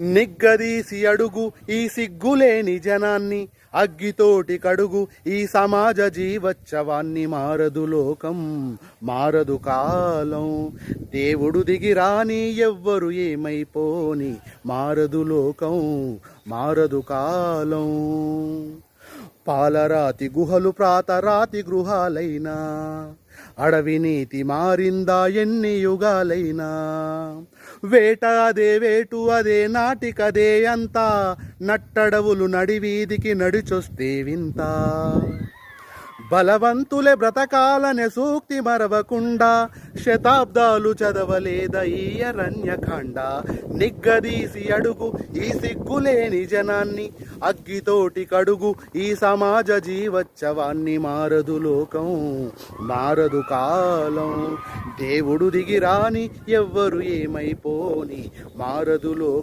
నిగ్గదీసి అడుగు ఈ సిగ్గులేని జనాన్ని. అగ్గితోటి కడుగు ఈ సమాజ జీవచ్చవాన్ని మారదు లోకం మారదు కాలం. దేవుడు దిగి రాని ఎవ్వరు ఏమైపోని మారదు లోకం మారదు కాలం. పాలరాతి గుహలు ప్రాతరాతి గృహాలైనా అడవి నీతి మారిందా ఎన్ని యుగాలైనా. వేట అదే వేటు అదే నాటికదే అంతా నట్టడవులు నడివీధికి నడిచొస్తే వింత. బలవంతులే బ్రతకాలనే సూక్తి మరవకుండా శతాబ్దాలు చదవలేద ఈ అరణ్యకాండ నిగ్గదీసి అడుగు ఈ సిగ్గులేని జనాన్ని అగ్గితోటి కడుగు ఈ సమాజ జీవచ్చవాన్ని మారదు లోకం మారదు కాలం. దేవుడు దిగిరాని ఎవ్వరు ఏమైపోని మారదు లోకం.